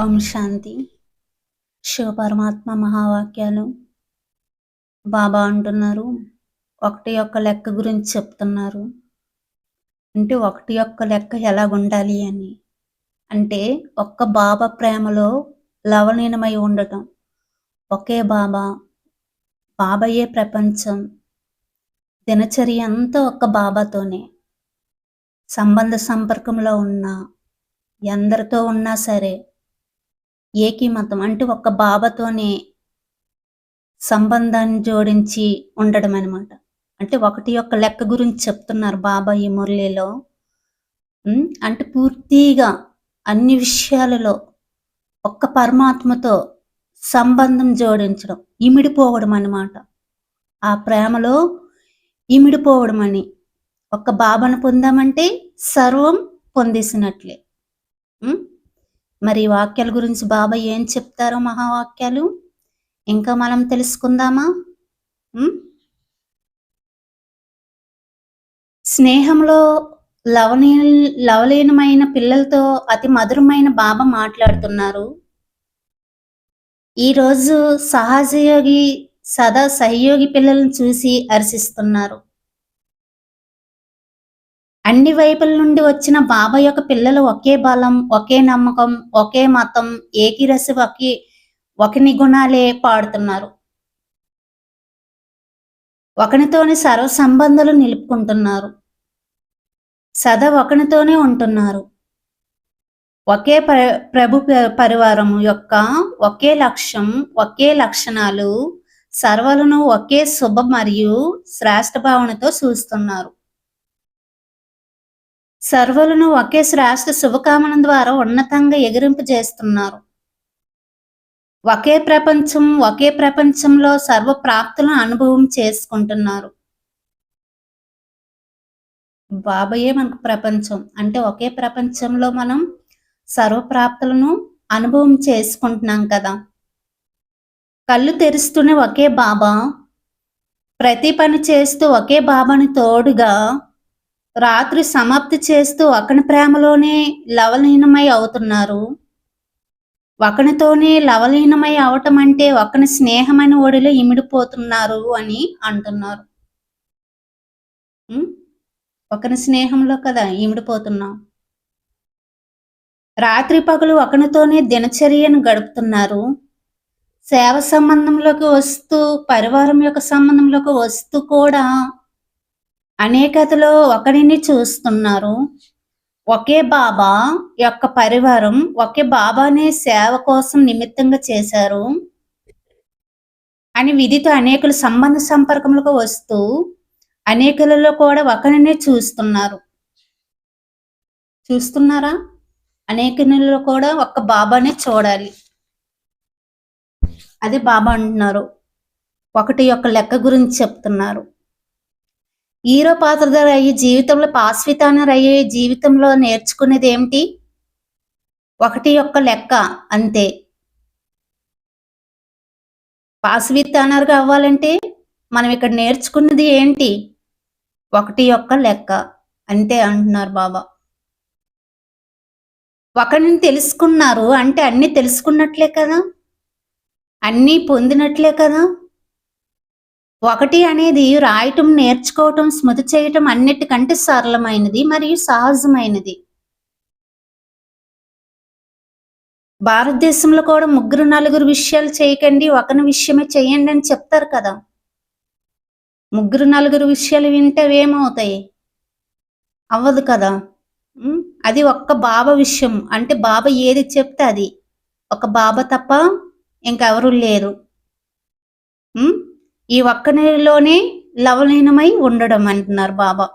ఓం శాంతి. శివపరమాత్మ మహావాక్యాలు బాబా అంటున్నారు. ఒకటి యొక్క లెక్క గురించి చెప్తున్నారు. అంటే ఒకటి యొక్క లెక్క ఎలా ఉండాలి అని. అంటే ఒక్క బాబా ప్రేమలో లవలీనమై ఉండటం. ఒకే బాబా బాబాయే ప్రపంచం. దినచర్య అంతా ఒక్క బాబాతోనే. సంబంధ సంపర్కంలో ఉన్న ఎందరితో ఉన్నా సరే ఏకీమతం అంటే ఒక బాబాతోనే సంబంధాన్ని జోడించి ఉండడం అనమాట అంటే ఒకటి యొక్క లెక్క గురించి చెప్తున్నారు బాబా ఈ మురళిలో. అంటే పూర్తిగా అన్ని విషయాలలో ఒక్క పరమాత్మతో సంబంధం జోడించడం ఇమిడిపోవడం అన్నమాట ఆ ప్రేమలో ఇమిడిపోవడం అని ఒక్క బాబాను పొందామంటే సర్వం పొందేసినట్లే. మరి వాక్యాల గురించి బాబా ఏం చెప్తారో మహావాక్యాలు? ఇంకా మనం తెలుసుకుందామా? స్నేహంలో లవనీ లవలీనమైన పిల్లలతో అతి మధురమైన బాబా మాట్లాడుతున్నారు. ఈరోజు సహజయోగి సదా సహయోగి పిల్లలను చూసి హర్షిస్తున్నారు అన్ని వైపుల నుండి వచ్చిన బాబా యొక్క పిల్లలు ఒకే బలం ఒకే నమ్మకం ఒకే మతం ఏకీరసి ఒకే ఒకని గుణాలే పాడుతున్నారు. ఒకనితోని సర్వ సంబంధాలు నిలుపుకుంటున్నారు. సదా ఒకనితోనే ఉంటున్నారు. ఒకే ప ప్రభు పరివారం యొక్క ఒకే లక్ష్యం ఒకే లక్షణాలు సర్వలను ఒకే శుభ మరియు శ్రేష్ఠ భావనతో చూస్తున్నారు సర్వలను ఒకే శ్రేష్ఠ శుభకామన ద్వారా ఉన్నతంగా ఎగిరింపు చేస్తున్నారు ఒకే ప్రపంచం ఒకే ప్రపంచంలో సర్వ ప్రాప్తులను అనుభవం చేసుకుంటున్నారు. బాబాయే మనకు ప్రపంచం. అంటే ఒకే ప్రపంచంలో మనం సర్వ ప్రాప్తులను అనుభవం చేసుకుంటున్నాం కదా. కళ్ళు తెరుస్తూనే ఒకే బాబా ప్రతి పని చేస్తూ ఒకే బాబాని తోడుగా రాత్రి సమాప్తి చేస్తూ ఒకని ప్రేమలోనే లవలీనమై అవుతున్నారు. ఒకనితోనే లవలీనమై అవటం అంటే ఒకని స్నేహమైన ఒడిలో ఇమిడిపోతున్నారు అని అంటున్నారు. ఒకని స్నేహంలో కదా ఇమిడిపోతున్నాం. రాత్రి పగలు ఒకనితోనే దినచర్యను గడుపుతున్నారు. సేవ సంబంధంలోకి వస్తూ పరివారం యొక్క సంబంధంలోకి వస్తూ కూడా అనేకతలో ఒకరిని చూస్తున్నారు. ఒకే బాబా యొక్క పరివారం ఒకే బాబానే సేవ కోసం నిమిత్తంగా చేశారు. అని విధితో అనేకులు సంబంధ సంపర్కములకు వస్తూ అనేకులలో కూడా ఒకరినే చూస్తున్నారు. చూస్తున్నారా? అనేకులలో కూడా ఒక్క బాబానే చూడాలి. అది బాబా అంటున్నారు. ఒకటి యొక్క లెక్క గురించి చెప్తున్నారు. హీరో పాత్రధారి అయ్యే జీవితంలో పాశ్వితానర్ అయ్యే జీవితంలో నేర్చుకునేది ఏమిటి? ఒకటి యొక్క లెక్క అంతే. పాశ్వితానర్గా అవ్వాలంటే మనం ఇక్కడ నేర్చుకున్నది ఏంటి? ఒకటి యొక్క లెక్క అంతే అంటున్నారు బాబా. ఒకరిని తెలుసుకున్నారు అంటే అన్ని తెలుసుకున్నట్లే కదా? అన్నీ పొందినట్లే కదా? ఒకటి అనేది రాయటం నేర్చుకోవటం స్మృతి చేయటం అన్నిటికంటే సరళమైనది మరియు సహజమైనది. భారతదేశంలో కూడా ముగ్గురు నలుగురు విషయాలు చేయకండి ఒకని విషయమే చేయండి అని చెప్తారు కదా. ముగ్గురు నలుగురు విషయాలు వింటే ఏమవుతాయి? అవ్వదు కదా. అది ఒక్క బాబా విషయం. అంటే బాబా ఏది చెప్తే అది. ఒక బాబా తప్ప ఇంకెవరూ లేరు. ఈ ఈ ఒక్కనిలోనే లవలీనమై ఉండడం అంటున్నారు బాబా.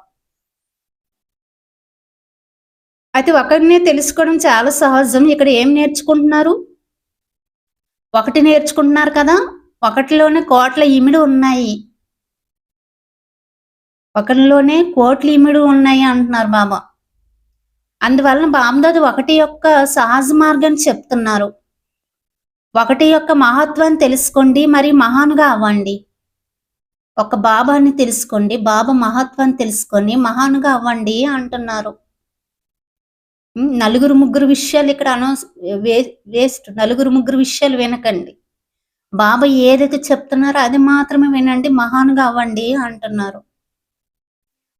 అయితే ఒకరినే తెలుసుకోవడం చాలా సహజం. ఇక్కడ ఏం నేర్చుకుంటున్నారు? ఒకటి నేర్చుకుంటున్నారు కదా? ఒకటిలోనే కోట్ల ఇమిడి ఉన్నాయి. ఒకరిలోనే కోట్ల ఇమిడి ఉన్నాయి అంటున్నారు బాబా. అందువలన బామ్దాదు ఒకటి యొక్క సహజ మార్గాన్ని చెప్తున్నారు. ఒకటి యొక్క మహత్వాన్ని తెలుసుకోండి మరి మహాన్గా అవ్వండి. ఒక బాబాని తెలుసుకోండి బాబా మహత్వాన్ని తెలుసుకొని మహానుగా అవ్వండి అంటున్నారు. నలుగురు ముగ్గురు విషయాలు ఇక్కడ అనౌన్స్ వేస్ట్. నలుగురు ముగ్గురు విషయాలు వినకండి. బాబా ఏదైతే చెప్తున్నారో అది మాత్రమే వినండి మహానుగా అవ్వండి అంటున్నారు.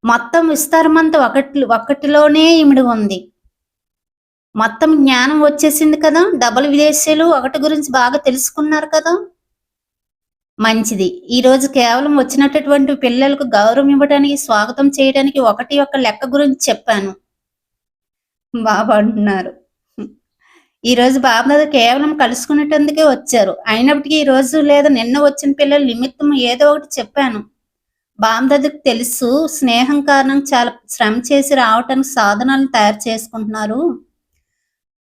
మొత్తం విస్తారమంతా ఒకటి ఒకటిలోనే ఇమిడి ఉంది. మొత్తం జ్ఞానం వచ్చేసింది కదా డబల్ విదేశీయులు ఒకటి గురించి బాగా తెలుసుకున్నారు కదా. మంచిది. ఈ రోజు కేవలం వచ్చినటువంటి పిల్లలకు గౌరవం ఇవ్వడానికి స్వాగతం చేయడానికి ఒకటి ఒక లెక్క గురించి చెప్పాను. బాబు అంటున్నారు. ఈ రోజు బాబా కేవలం కలుసుకునేటందుకే వచ్చారు. అయినప్పటికీ ఈ రోజు లేదా నిన్న వచ్చిన పిల్లల నిమిత్తం ఏదో ఒకటి చెప్పాను. బామ్దాదకు తెలుసు స్నేహం కారణం చాలా శ్రమ చేసి రావటానికి సాధనాలను తయారు చేసుకుంటున్నారు.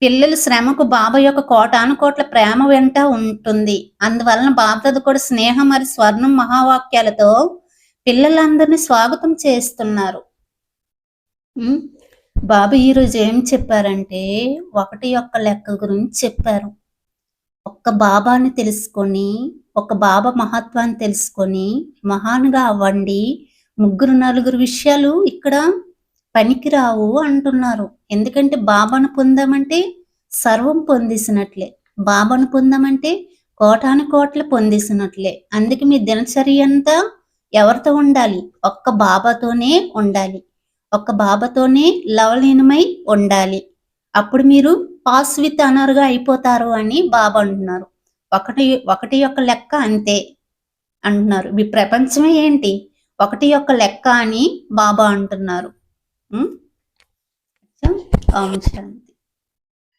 పిల్లల శ్రమకు బాబా యొక్క కోటాను కోట్ల ప్రేమ వెంట ఉంటుంది. అందువలన బాబ్దాద కూడా స్నేహం మరియు స్వర్ణం మహావాక్యాలతో పిల్లలందరినీ స్వాగతం చేస్తున్నారు. బాబు ఈరోజు ఏం చెప్పారంటే ఒకటి యొక్క లెక్క గురించి చెప్పారు. ఒక్క బాబాని తెలుసుకొని ఒక బాబా మహత్వాన్ని తెలుసుకొని మహాన్గా అవ్వండి. ముగ్గురు నలుగురు విషయాలు ఇక్కడ పనికిరావు అంటున్నారు. ఎందుకంటే బాబాను పొందామంటే సర్వం పొందేసినట్లే. బాబాను పొందామంటే కోటాను కోట్లు పొందేసినట్లే. అందుకే మీ దినచర్య అంతా ఎవరితో ఉండాలి? ఒక్క బాబాతోనే ఉండాలి. ఒక్క బాబాతోనే లవలీనమై ఉండాలి. అప్పుడు మీరు పాస్ విత్ అనర్గా అయిపోతారు అని బాబా అంటున్నారు. ఒకటి ఒకటి యొక్క లెక్క అంతే అంటున్నారు. మీ ప్రపంచమే ఏంటి? ఒకటి యొక్క లెక్క అని బాబా అంటున్నారు. ఉం? ఓం శాంతి